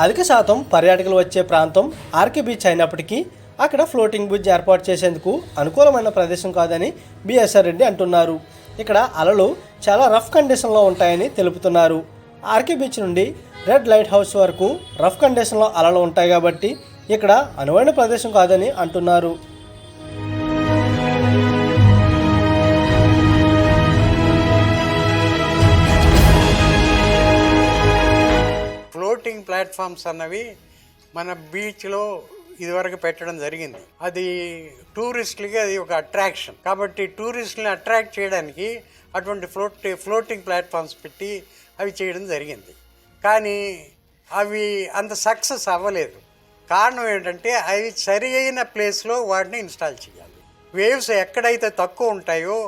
అధిక శాతం పర్యాటకులు వచ్చే ప్రాంతం ఆర్కే బీచ్ అయినప్పటికీ అక్కడ ఫ్లోటింగ్ బ్రిడ్జ్ ఏర్పాటు చేసేందుకు అనుకూలమైన ప్రదేశం కాదని బిఎస్ఆర్ రెడ్డి అంటున్నారు. ఇక్కడ అలలు చాలా రఫ్ కండిషన్లో ఉంటాయని తెలుపుతున్నారు. ఆర్కే బీచ్ నుండి రెడ్ లైట్ హౌస్ వరకు రఫ్ కండిషన్లో అలలు ఉంటాయి కాబట్టి ఇక్కడ అనువైన ప్రదేశం కాదని అంటున్నారు. ప్లాట్ఫామ్స్ అన్నవి మన బీచ్లో ఇదివరకు పెట్టడం జరిగింది. అది టూరిస్టులకి అది ఒక అట్రాక్షన్. కాబట్టి టూరిస్టులని అట్రాక్ట్ చేయడానికి అటువంటి ఫ్లోట్ ఫ్లోటింగ్ ప్లాట్ఫామ్స్ పెట్టి అవి చేయడం జరిగింది. కానీ అవి అంత సక్సెస్ అవ్వలేదు. కారణం ఏంటంటే అవి సరి అయిన ప్లేస్లో వాటిని ఇన్స్టాల్ చేయాలి. వేవ్స్ ఎక్కడైతే తక్కువ ఉంటాయో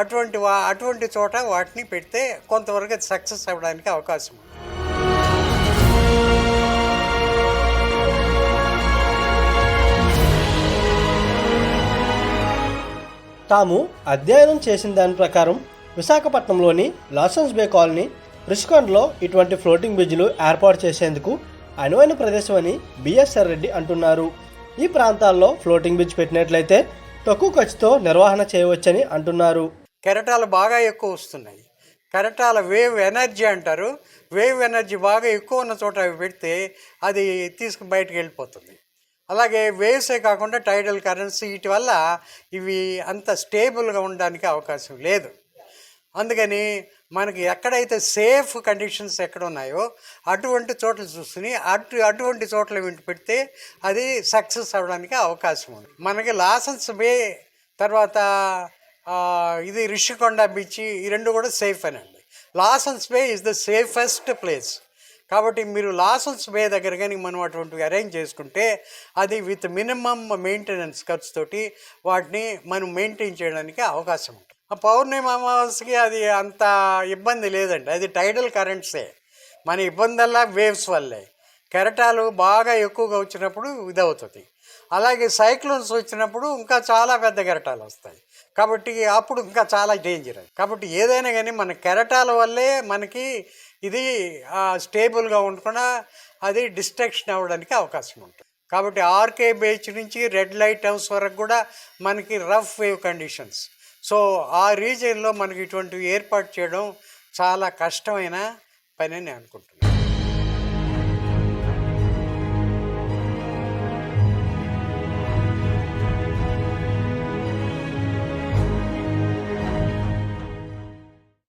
అటువంటి వా అటువంటి చోట వాటిని పెడితే కొంతవరకు సక్సెస్ అవ్వడానికి అవకాశం ఉంది. తాము అధ్యయనం చేసిన దాని ప్రకారం విశాఖపట్నంలోని లాసన్స్ బే కాలనీ రిషికొండలో ఇటువంటి ఫ్లోటింగ్ బ్రిడ్జ్లు ఏర్పాటు చేసేందుకు అనువైన ప్రదేశం అని బిఎస్ఆర్ రెడ్డి అంటున్నారు. ఈ ప్రాంతాల్లో ఫ్లోటింగ్ బ్రిడ్జ్ పెట్టినట్లయితే తక్కువ ఖర్చుతో నిర్వహణ చేయవచ్చని అంటున్నారు. కెరటాలు బాగా ఎక్కువ వస్తున్నాయి. కెరటాల వేవ్ ఎనర్జీ అంటారు. వేవ్ ఎనర్జీ బాగా ఎక్కువ ఉన్న చోట పెడితే అది తీసుకు బయటకు వెళ్ళిపోతుంది. అలాగే వేవ్సే కాకుండా టైడల్ కరెంట్స్ వీటి వల్ల ఇవి అంత స్టేబుల్గా ఉండడానికి అవకాశం లేదు. అందుకని మనకి ఎక్కడైతే సేఫ్ కండిషన్స్ ఎక్కడ ఉన్నాయో అటువంటి చోట్ల చూసుకుని అటు అటువంటి చోట్ల వింటి పెడితే అది సక్సెస్ అవ్వడానికి అవకాశం ఉంది. మనకి లాసన్స్ బే తర్వాత ఇది రిషికొండ బీచ్ ఈ రెండు కూడా సేఫ్ అనండి. Lawson's bay is the safest place కాబట్టి మీరు లాసల్స్ బే దగ్గర కానీ మనం అటువంటివి అరేంజ్ చేసుకుంటే అది విత్ మినిమమ్ మెయింటెనెన్స్ ఖర్చుతోటి వాటిని మనం మెయింటైన్ చేయడానికి అవకాశం ఉంటుంది. ఆ పౌర్ణమి అమావాస్యకి అది అంత ఇబ్బంది లేదండి. అది టైడల్ కరెంట్సే మన ఇబ్బందల్లా వేవ్స్ వల్లే. కెరటాలు బాగా ఎక్కువగా వచ్చినప్పుడు ఇదవుతుంది. అలాగే సైక్లోన్స్ వచ్చినప్పుడు ఇంకా చాలా పెద్ద కెరటాలు వస్తాయి. కాబట్టి అప్పుడు ఇంకా చాలా డేంజర్ కాబట్టి ఏదైనా కానీ మన కెరటాల వల్లే మనకి ఇది స్టేబుల్గా ఉండకుండా అది డిస్ట్రక్షన్ అవ్వడానికి అవకాశం ఉంటుంది. కాబట్టి ఆర్కే బీచ్ నుంచి రెడ్ లైట్ హౌస్ వరకు కూడా మనకి రఫ్ వేవ్ కండిషన్స్. సో ఆ రీజియన్లో మనకి ఇటువంటివి ఏర్పాటు చేయడం చాలా కష్టమైన పని అని నేను అనుకుంటున్నాను.